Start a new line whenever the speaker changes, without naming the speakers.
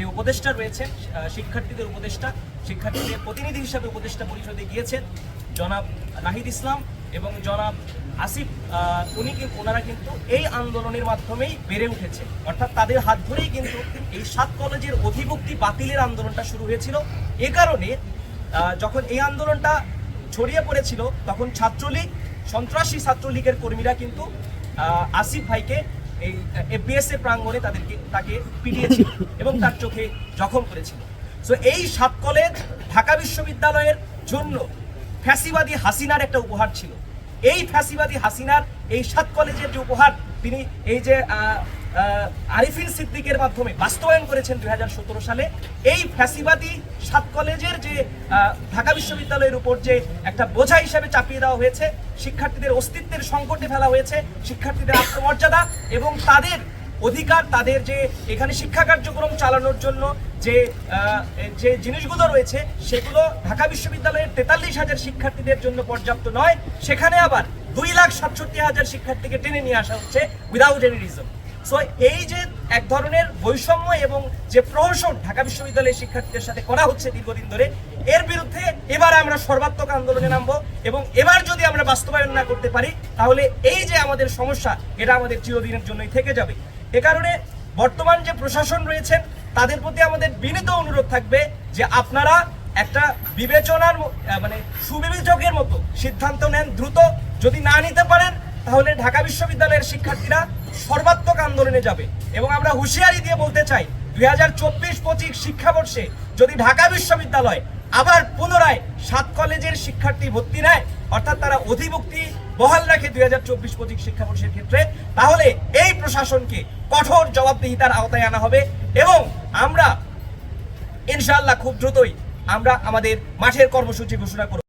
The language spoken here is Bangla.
যে উপদেষ্টা রয়েছেন শিক্ষার্থীদের উপদেষ্টা, শিক্ষার্থীদের প্রতিনিধি হিসাবে উপদেষ্টা পরিষদে গিয়েছেন জনাব নাহিদ ইসলাম এবং জনাব আসিফ উনি কিন্তু ওনারা কিন্তু এই আন্দোলনের মাধ্যমেই বেড়ে উঠেছে। অর্থাৎ তাদের হাত ধরেই কিন্তু এই সাত কলেজের অধিভুক্তি বাতিলের আন্দোলনটা শুরু হয়েছিল। এ কারণে যখন এই আন্দোলনটা ছড়িয়ে পড়েছিল, তখন ছাত্রলীগ, সন্ত্রাসী ছাত্রলীগের কর্মীরা কিন্তু আসিফ ভাইকে এই এফবিএস প্রাঙ্গণে তাদেরকে, তাকে পিটিয়েছিল এবং তার চোখে জখম করেছিল। সো এই সাত কলেজ ঢাকা বিশ্ববিদ্যালয়ের জন্য ফ্যাসিবাদী হাসিনার একটা উপহার ছিল। এই ফ্যাসিবাদী হাসিনার এই সাত কলেজের যে উপহার, তিনি এই যে আরিফিন সিদ্দিকের মাধ্যমে বাস্তবায়ন করেছেন দু হাজার সতেরো সালে। এই ফ্যাসিবাদী সাত কলেজের যে ঢাকা বিশ্ববিদ্যালয়ের উপর যে একটা বোঝা হিসাবে চাপিয়ে দেওয়া হয়েছে, শিক্ষার্থীদের অস্তিত্বের সংকটে ফেলা হয়েছে, শিক্ষার্থীদের আত্মমর্যাদা এবং তাদের অধিকার, তাদের যে এখানে শিক্ষা কার্যক্রম চালানোর জন্য যে যে জিনিসগুলো রয়েছে, সেগুলো ঢাকা বিশ্ববিদ্যালয়ের তেতাল্লিশ হাজার শিক্ষার্থীদের জন্য পর্যাপ্ত নয়। সেখানে আবার দুই লাখ সাতষট্টি হাজার শিক্ষার্থীকে টেনে নিয়ে আসা হচ্ছে উইদাউট এনি রিজন সো এই যে এক ধরনের বৈষম্য এবং যে প্রহসন ঢাকা বিশ্ববিদ্যালয়ের শিক্ষার্থীদের সাথে করা হচ্ছে দীর্ঘদিন ধরে, এর বিরুদ্ধে এবার আমরা সর্বাত্মক আন্দোলনে নামবো এবং এবার যদি আমরা বাস্তবায়ন না করতে পারি, তাহলে এই যে আমাদের সমস্যা, এটা আমাদের চিরদিনের জন্যই থেকে যাবে। এ কারণে বর্তমান যে প্রশাসন রয়েছেন, তাদের প্রতি আমাদের বিনীত অনুরোধ থাকবে যে আপনারা একটা বিবেচনার মানে সুবিবেচকের মতো সিদ্ধান্ত নেন, দ্রুত যদি না নিতে পারেন তাহলে ঢাকা বিশ্ববিদ্যালয়ের শিক্ষার্থীরা সর্বাত্মক আন্দোলনে যাবে। এবং আমরা হুঁশিয়ারি দিয়ে বলতে চাই, দুই হাজার চব্বিশ পঁচিশ শিক্ষাবর্ষে যদি ঢাকা বিশ্ববিদ্যালয় আবার পুনরায় সাত কলেজের শিক্ষার্থী ভর্তি নেয়, অর্থাৎ তারা অধিভুক্তি বহাল রাখে দুই হাজার চব্বিশ পঁচিশ শিক্ষাবর্ষের ক্ষেত্রে, তাহলে এই প্রশাসনকে কঠোর জবাবদিহিতার আওতায় আনা হবে এবং আমরা ইনশাআল্লাহ খুব দ্রুতই আমরা আমাদের মাঠের কর্মসূচি ঘোষণা করব।